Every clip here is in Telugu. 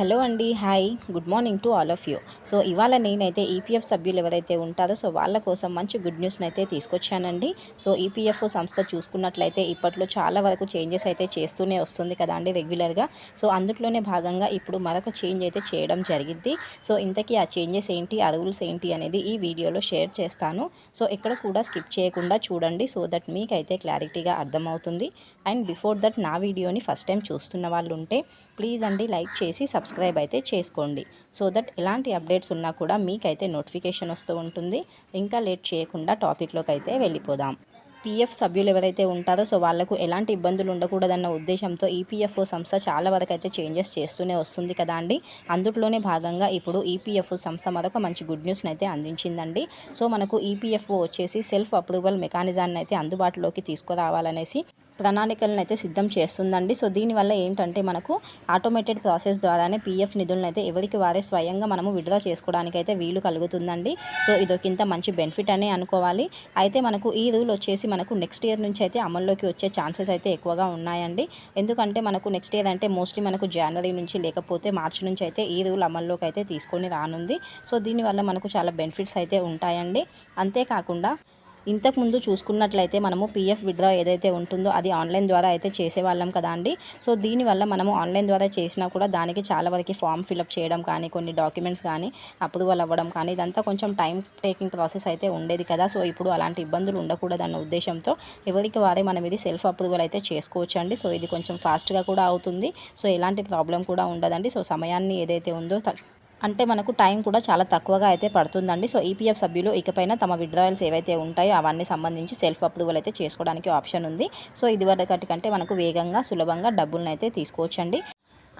హలో అండి hi good morning to all of you. So ఇవాళ నేనైతే ఈపీఎఫ్ సభ్యులు ఎవరైతే ఉంటారో సో వాళ్ళ కోసం మంచి గుడ్ న్యూస్ని అయితే తీసుకొచ్చానండి. సో ఈపీఎఫ్ సంస్థ చూసుకున్నట్లయితే ఇప్పట్లో చాలా వరకు చేంజెస్ అయితే చేస్తూనే వస్తుంది కదా అండి రెగ్యులర్గా. సో అందులోనే భాగంగా ఇప్పుడు మరొక చేంజ్ అయితే చేయడం జరిగింది సో ఇంతకీ ఆ చేంజెస్ ఏంటి ఆ రూల్స్ ఏంటి అనేది ఈ వీడియోలో షేర్ చేస్తాను. సో ఎక్కడ కూడా స్కిప్ చేయకుండా చూడండి సో దట్ మీకైతే క్లారిటీగా అర్థమవుతుంది. అండ్ బిఫోర్ దట్ నా వీడియోని ఫస్ట్ టైం చూస్తున్న వాళ్ళు ఉంటే ప్లీజ్ అండి లైక్ చేసి సబ్స్క్రైబ్ అయితే చేసుకోండి. సో దట్ ఎలాంటి అప్డేట్స్ ఉన్నా కూడా మీకైతే నోటిఫికేషన్ వస్తూ ఉంటుంది. ఇంకా లేట్ చేయకుండా టాపిక్లోకి అయితే వెళ్ళిపోదాం. పీఎఫ్ సభ్యులు ఎవరైతే ఉంటారో సో వాళ్ళకు ఎలాంటి ఇబ్బందులు ఉండకూడదన్న ఉద్దేశంతో ఈపీఎఫ్ఓ సంస్థ చాలా వరకు అయితే చేంజెస్ చేస్తూనే వస్తుంది కదా అండి. అందులోనే భాగంగా ఇప్పుడు ఈపీఎఫ్ఓ సంస్థ మరొక మంచి గుడ్ న్యూస్ని అయితే అందించిందండి. సో మనకు ఈపీఎఫ్ఓ వచ్చేసి సెల్ఫ్ అప్రూవల్ మెకానిజాన్ని అయితే అందుబాటులోకి తీసుకురావాలనేసి ప్రణాళికలను అయితే సిద్ధం చేస్తుందండి. సో దీనివల్ల ఏంటంటే మనకు ఆటోమేటెడ్ ప్రాసెస్ ద్వారానే పీఎఫ్ నిధులను అయితే ఎవరికి వారే స్వయంగా మనము విడ్రా చేసుకోవడానికి అయితే వీలు కలుగుతుందండి. సో ఇదొకింత మంచి బెనిఫిట్ అనే అనుకోవాలి. అయితే మనకు ఈ రూల్ వచ్చేసి మనకు నెక్స్ట్ ఇయర్ నుంచి అయితే అమల్లోకి వచ్చే ఛాన్సెస్ అయితే ఎక్కువగా ఉన్నాయండి. ఎందుకంటే మనకు నెక్స్ట్ ఇయర్ అంటే మోస్ట్లీ మనకు జనవరి నుంచి లేకపోతే మార్చి నుంచి అయితే ఈ రూల్ అమల్లోకి అయితే తీసుకొని రానుంది. సో దీనివల్ల మనకు చాలా బెనిఫిట్స్ అయితే ఉంటాయండి. అంతేకాకుండా ఇంతకుముందు చూసుకున్నట్లయితే మనము పీఎఫ్ విత్డ్రా ఏదైతే ఉంటుందో అది ఆన్లైన్ ద్వారా అయితే చేసేవాళ్ళం కదా అండి. సో దీనివల్ల మనము ఆన్లైన్ ద్వారా చేసినా కూడా దానికి చాలా వరకు ఫామ్ ఫిలప్ చేయడం కానీ కొన్ని డాక్యుమెంట్స్ కానీ అప్రూవల్ అవ్వడం కానీ ఇదంతా కొంచెం టైం టేకింగ్ ప్రాసెస్ అయితే ఉండేది కదా. సో ఇప్పుడు అలాంటి ఇబ్బందులు ఉండకూడదన్న ఉద్దేశంతో ఎవరికి వారే మనం ఇది సెల్ఫ్ అప్రూవల్ అయితే చేసుకోవచ్చు అండి సో ఇది కొంచెం ఫాస్ట్గా కూడా అవుతుంది. సో ఎలాంటి ప్రాబ్లం కూడా ఉండదండి. సో సమయాన్ని ఏదైతే ఉందో అంటే మనకు టైం కూడా చాలా తక్కువగా అయితే పడుతుందండి. సో ఈపీఎఫ్ సభ్యులు ఇకపైన తమ విడ్రాయల్స్ ఏవైతే ఉంటాయో అవన్నీ సంబంధించి సెల్ఫ్ అప్రూవల్ అయితే చేసుకోవడానికి ఆప్షన్ ఉంది. సో ఇదివరకటి కంటే మనకు వేగంగా సులభంగా డబ్బులను అయితే తీసుకోవచ్చండి.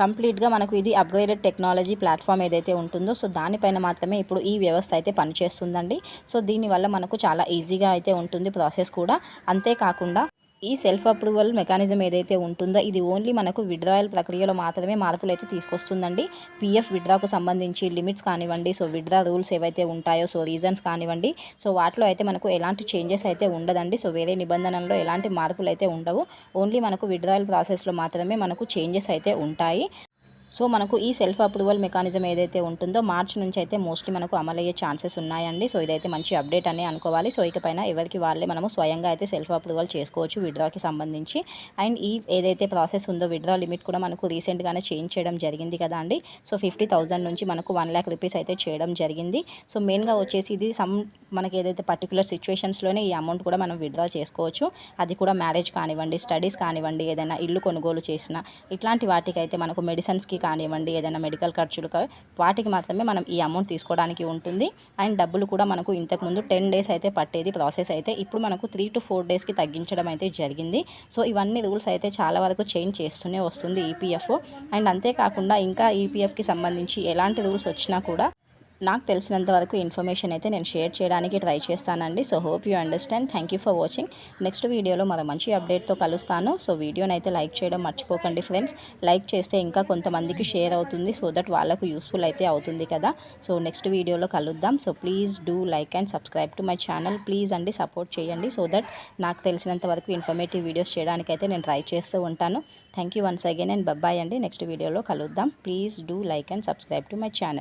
కంప్లీట్గా మనకు ఇది అప్గ్రేడెడ్ టెక్నాలజీ ప్లాట్ఫామ్ ఏదైతే ఉంటుందో సో దానిపైన మాత్రమే ఇప్పుడు ఈ వ్యవస్థ అయితే పనిచేస్తుందండి. సో దీనివల్ల మనకు చాలా ఈజీగా అయితే ఉంటుంది ప్రాసెస్ కూడా. అంతేకాకుండా ఈ సెల్ఫ్ అప్రూవల్ మెకానిజం ఏదైతే ఉంటుందో ఇది ఓన్లీ మనకు విడ్రాయల్ ప్రక్రియలో మాత్రమే మార్పులు అయితే తీసుకొస్తుందండి పీఎఫ్ విడ్రాకు సంబంధించి లిమిట్స్ కానివ్వండి సో విడ్రా రూల్స్ ఏవైతే ఉంటాయో సో రీజన్స్ కానివ్వండి సో వాటిలో అయితే మనకు ఎలాంటి చేంజెస్ అయితే ఉండదండి. సో వేరే నిబంధనల్లో ఎలాంటి మార్పులు అయితే ఉండవు. ఓన్లీ మనకు విడ్రాయల్ ప్రాసెస్లో మాత్రమే మనకు చేంజెస్ అయితే ఉంటాయి. సో మనకు ఈ సెల్ఫ్ అప్రూవల్ మెకానిజం ఏదైతే ఉంటుందో మార్చి నుంచి అయితే మోస్ట్లీ మనకు అమలయ్యే ఛాన్సెస్ ఉన్నాయండి. సో ఇదైతే మంచి అప్డేట్ అనే అనుకోవాలి. సో ఇకపైన ఎవరికి వాళ్ళే మనము స్వయంగా అయితే సెల్ఫ్ అప్రూవల్ చేసుకోవచ్చు విడ్రాకి సంబంధించి. అండ్ ఈ ఏదైతే ప్రాసెస్ ఉందో విడ్రా లిమిట్ కూడా మనకు రీసెంట్గానే చేంజ్ చేయడం జరిగింది కదా అండి. సో ఫిఫ్టీ థౌజండ్ నుంచి మనకు వన్ ల్యాక్ రూపీస్ అయితే చేయడం జరిగింది. సో మెయిన్గా వచ్చేసి ఇది సమ్ మనకి ఏదైతే పర్టికులర్ సిచ్యువేషన్స్లోనే ఈ అమౌంట్ కూడా మనం విడ్రా చేసుకోవచ్చు. అది కూడా మ్యారేజ్ కానివ్వండి స్టడీస్ కానివ్వండి ఏదైనా ఇల్లు కొనుగోలు చేసిన ఇట్లాంటి వాటికైతే మనకు మెడిసిన్స్కి కానివ్వండి ఏదైనా మెడికల్ ఖర్చులు వాటికి మాత్రమే మనం ఈ అమౌంట్ తీసుకోవడానికి ఉంటుంది. అండ్ డబ్బులు కూడా మనకు ఇంతకుముందు టెన్ డేస్ అయితే పట్టేది ప్రాసెస్ అయితే ఇప్పుడు మనకు త్రీ టు ఫోర్ డేస్కి తగ్గించడం అయితే జరిగింది. సో ఇవన్నీ రూల్స్ అయితే చాలా వరకు చేంజ్ చేస్తూనే వస్తుంది ఈపీఎఫ్ అండ్ అంతేకాకుండా ఇంకా ఈపీఎఫ్కి సంబంధించి ఎలాంటి రూల్స్ వచ్చినా కూడా నాకు తెలిసినంత వరకు ఇన్ఫర్మేషన్ అయితే నేను షేర్ చేయడానికి ట్రై చేస్తానండి. So hope you understand thank you for watching next వీడియోలో మరో మంచి అప్డేట్తో కలుస్తాను. సో వీడియోని అయితే లైక్ చేయడం మర్చిపోకండి ఫ్రెండ్స్. లైక్ చేస్తే ఇంకా కొంతమందికి షేర్ అవుతుంది. సో దట్ వాళ్ళకు యూస్ఫుల్ అయితే అవుతుంది కదా. సో నెక్స్ట్ వీడియోలో కలుద్దాం. So please do like and subscribe to my channel please అండి సపోర్ట్ చేయండి. సో దట్ నాకు తెలిసినంత వరకు ఇన్ఫర్మేటివ్ వీడియోస్ చేయడానికి అయితే నేను ట్రై చేస్తూ ఉంటాను. Thank you once again and bye bye అండి. నెక్స్ట్ వీడియోలో కలుద్దాం. Please do like and subscribe to my channel